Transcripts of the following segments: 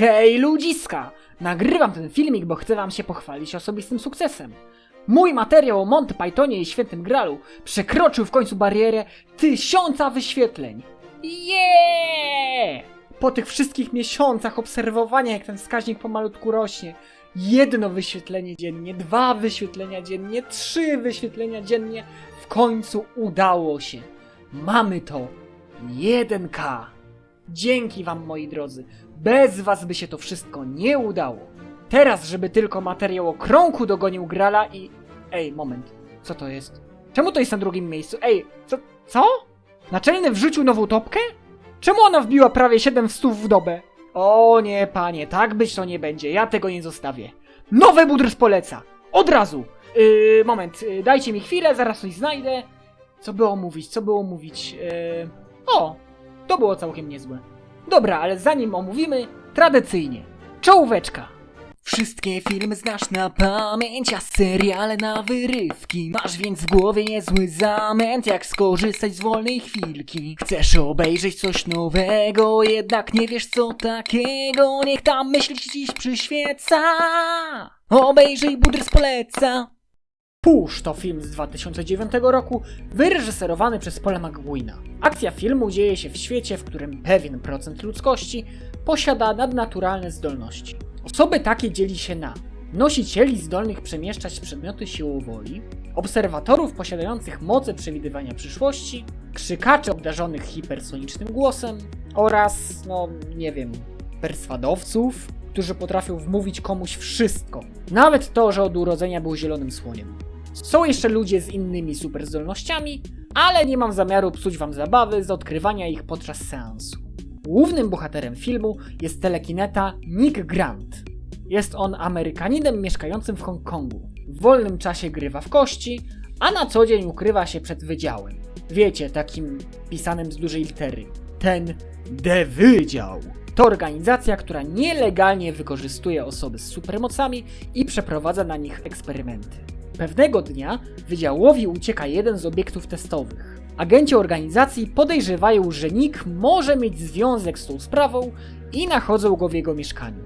Hej ludziska! Nagrywam ten filmik, bo chcę wam się pochwalić osobistym sukcesem. Mój materiał o Monty Pythonie i Świętym Gralu przekroczył w końcu barierę tysiąca wyświetleń. Yeah! Po tych wszystkich miesiącach obserwowania, jak ten wskaźnik pomalutku rośnie, jedno wyświetlenie dziennie, dwa wyświetlenia dziennie, trzy wyświetlenia dziennie, w końcu udało się. Mamy to. 1K. Dzięki wam, moi drodzy. Bez was by się to wszystko nie udało. Teraz, żeby tylko materiał o krąku dogonił Grala i... Ej, moment. Co to jest? Czemu to jest na drugim miejscu? Ej, co? Co? Naczelny wrzucił nową topkę? Czemu ona wbiła prawie 7 stów w dobę? O nie, panie, tak być to nie będzie. Ja tego nie zostawię. Nowy budr z poleca! Od razu! Yy, moment, yy, dajcie mi chwilę, zaraz coś znajdę. Co było mówić, co było mówić? Yy... O, to było całkiem niezłe. Dobra, ale zanim omówimy, tradycyjnie. Czołóweczka. Wszystkie filmy znasz na pamięć, a seriale na wyrywki. Masz więc w głowie niezły zamęt, jak skorzystać z wolnej chwilki. Chcesz obejrzeć coś nowego, jednak nie wiesz co takiego. Niech tam myśl ci dziś przyświeca. Obejrzyj Budrys poleca. Push to film z 2009 roku, wyreżyserowany przez Paula McGuina. Akcja filmu dzieje się w świecie, w którym pewien procent ludzkości posiada nadnaturalne zdolności. Osoby takie dzieli się na nosicieli zdolnych przemieszczać przedmioty siłą woli, obserwatorów posiadających moce przewidywania przyszłości, krzykaczy obdarzonych hipersonicznym głosem oraz, no nie wiem, perswadowców, którzy potrafią wmówić komuś wszystko. Nawet to, że od urodzenia był zielonym słoniem. Są jeszcze ludzie z innymi superzdolnościami, ale nie mam zamiaru psuć wam zabawy z odkrywania ich podczas seansu. Głównym bohaterem filmu jest telekineta Nick Grant. Jest on Amerykaninem mieszkającym w Hongkongu. W wolnym czasie grywa w kości, a na co dzień ukrywa się przed wydziałem. Wiecie, takim pisanym z dużej litery. Ten D Wydział. To organizacja, która nielegalnie wykorzystuje osoby z supermocami i przeprowadza na nich eksperymenty. Pewnego dnia wydziałowi ucieka jeden z obiektów testowych. Agenci organizacji podejrzewają, że Nick może mieć związek z tą sprawą i nachodzą go w jego mieszkaniu.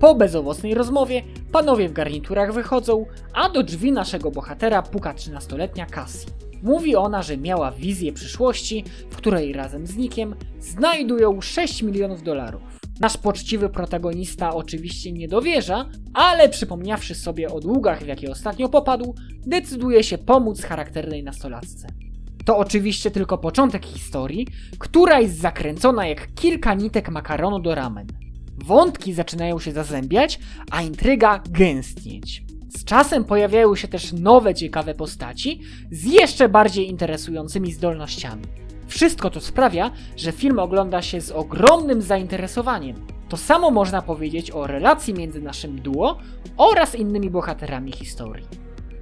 Po bezowocnej rozmowie panowie w garniturach wychodzą, a do drzwi naszego bohatera puka 13-letnia Cassie. Mówi ona, że miała wizję przyszłości, w której razem z Nickiem znajdują 6 milionów dolarów. Nasz poczciwy protagonista oczywiście nie dowierza, ale przypomniawszy sobie o długach, w jakie ostatnio popadł, decyduje się pomóc charakternej nastolatce. To oczywiście tylko początek historii, która jest zakręcona jak kilka nitek makaronu do ramen. Wątki zaczynają się zazębiać, a intryga gęstnieć. Z czasem pojawiają się też nowe ciekawe postaci z jeszcze bardziej interesującymi zdolnościami. Wszystko to sprawia, że film ogląda się z ogromnym zainteresowaniem. To samo można powiedzieć o relacji między naszym duo oraz innymi bohaterami historii.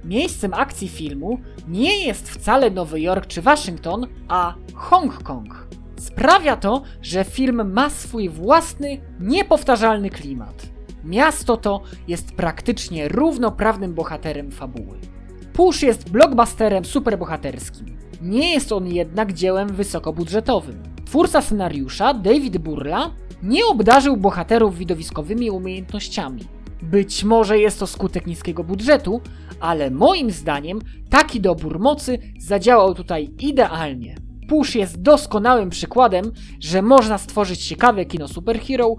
Miejscem akcji filmu nie jest wcale Nowy Jork czy Waszyngton, a Hongkong. Sprawia to, że film ma swój własny, niepowtarzalny klimat. Miasto to jest praktycznie równoprawnym bohaterem fabuły. Push jest blockbusterem superbohaterskim. Nie jest on jednak dziełem wysokobudżetowym. Twórca scenariusza, David Burla, nie obdarzył bohaterów widowiskowymi umiejętnościami. Być może jest to skutek niskiego budżetu, ale moim zdaniem taki dobór mocy zadziałał tutaj idealnie. Push jest doskonałym przykładem, że można stworzyć ciekawe kino superhero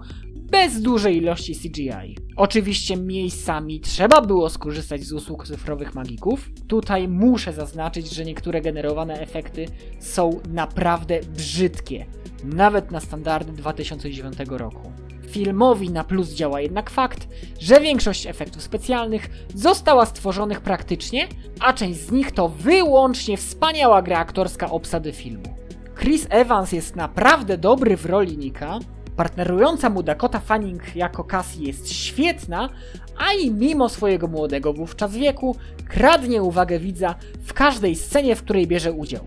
bez dużej ilości CGI. Oczywiście miejscami trzeba było skorzystać z usług cyfrowych magików. Tutaj muszę zaznaczyć, że niektóre generowane efekty są naprawdę brzydkie, nawet na standardy 2009 roku. Filmowi na plus działa jednak fakt, że większość efektów specjalnych została stworzonych praktycznie, a część z nich to wyłącznie wspaniała gra aktorska obsady filmu. Chris Evans jest naprawdę dobry w roli Nika, partnerująca mu Dakota Fanning jako Cassie jest świetna, a i mimo swojego młodego wówczas wieku kradnie uwagę widza w każdej scenie, w której bierze udział.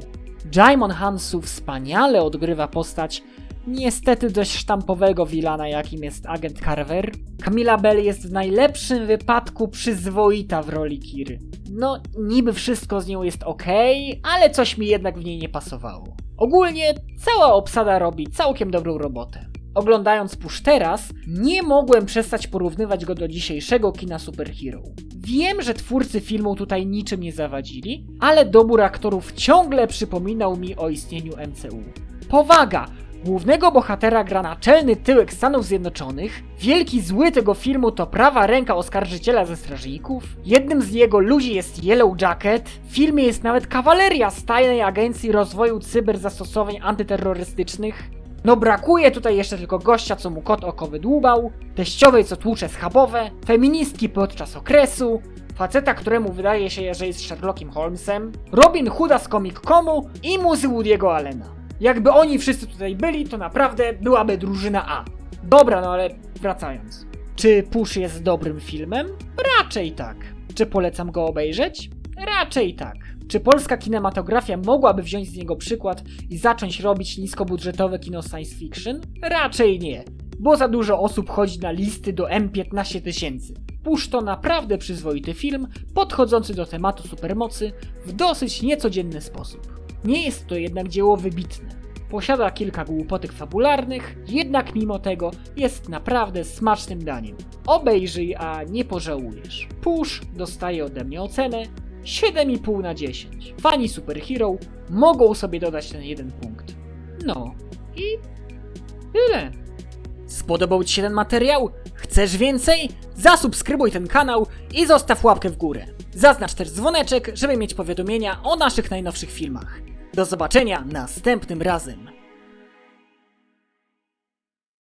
Jaimon Hansu wspaniale odgrywa postać niestety dość sztampowego wilana, jakim jest agent Carver. Camilla Bell jest w najlepszym wypadku przyzwoita w roli Kiry. No, niby wszystko z nią jest ok, ale coś mi jednak w niej nie pasowało. Ogólnie cała obsada robi całkiem dobrą robotę. Oglądając Push teraz, nie mogłem przestać porównywać go do dzisiejszego kina superhero. Wiem, że twórcy filmu tutaj niczym nie zawadzili, ale dobór aktorów ciągle przypominał mi o istnieniu MCU. Powaga! Głównego bohatera gra naczelny tyłek Stanów Zjednoczonych. Wielki zły tego filmu to prawa ręka oskarżyciela ze strażników. Jednym z jego ludzi jest Yellow Jacket. W filmie jest nawet kawaleria z tajnej agencji rozwoju cyberzastosowań antyterrorystycznych. No brakuje tutaj jeszcze tylko gościa, co mu kot oko wydłubał, teściowej, co tłucze schabowe, feministki podczas okresu, faceta, któremu wydaje się, że jest Sherlockiem Holmesem, Robin Hooda z Comic-Comu i muzy Woody'ego Allena. Jakby oni wszyscy tutaj byli, to naprawdę byłaby drużyna A. Dobra, no ale wracając. Czy Push jest dobrym filmem? Raczej tak. Czy polecam go obejrzeć? Raczej tak. Czy polska kinematografia mogłaby wziąć z niego przykład i zacząć robić niskobudżetowe kino science fiction? Raczej nie, bo za dużo osób chodzi na listy do M15 tysięcy. Push to naprawdę przyzwoity film, podchodzący do tematu supermocy w dosyć niecodzienny sposób. Nie jest to jednak dzieło wybitne. Posiada kilka głupotek fabularnych, jednak mimo tego jest naprawdę smacznym daniem. Obejrzyj, a nie pożałujesz. Push dostaje ode mnie ocenę 7,5 na 10. Fani superhero mogą sobie dodać ten jeden punkt. No i tyle. Spodobał Ci się ten materiał? Chcesz więcej? Zasubskrybuj ten kanał i zostaw łapkę w górę. Zaznacz też dzwoneczek, żeby mieć powiadomienia o naszych najnowszych filmach. Do zobaczenia następnym razem.